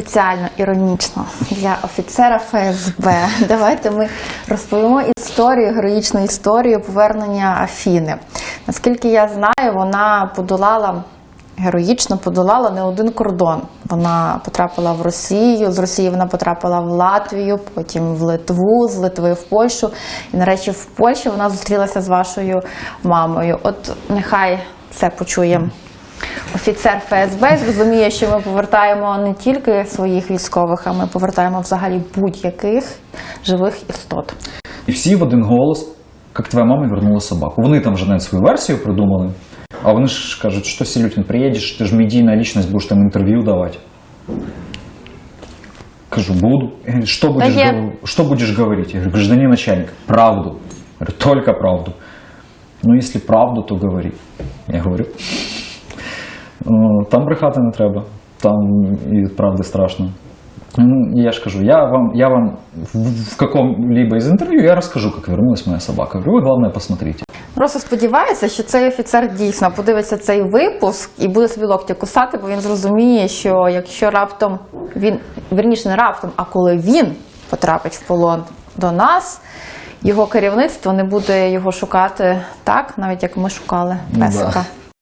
спеціально іронічно для офіцера ФСБ. Давайте ми розповімо історію, героїчну історію повернення Афіни. Наскільки я знаю, вона подолала. Героїчно подолала не один кордон. Вона потрапила в Росію, з Росії вона потрапила в Латвію, потім в Литву, з Литви в Польщу. І нарешті в Польщі вона зустрілася з вашою мамою. От нехай це почує офіцер ФСБ. Зрозуміє, що ми повертаємо не тільки своїх військових, а ми повертаємо взагалі будь-яких живих істот. І всі в один голос, як твоя мама вернула собаку. Вони там вже навіть свою версію придумали. А вони ж кажуть, що Сілютін, приїдеш, ти ж медійна лічність, будеш там інтерв'ю давати. Кажу, буду. Говорю, Что будешь, я- что будешь говорить? Я говорю, гражданин начальник, правду. Я говорю, только правду. Ну, если правду, то говори. Я говорю. «Е, Там брехати не треба. Там і правди страшно. Ну, я ж кажу, я вам, я вам в, каком-либо из интервью я расскажу, как вернулась моя собака. Говорю, вы главное посмотрите. Просто сподіваюся, що цей офіцер дійсно подивиться цей випуск і буде собі локті кусати, бо він зрозуміє, що якщо раптом він вірніше не раптом, а коли він потрапить в полон до нас, його керівництво не буде його шукати так, навіть як ми шукали Ну, песика. да.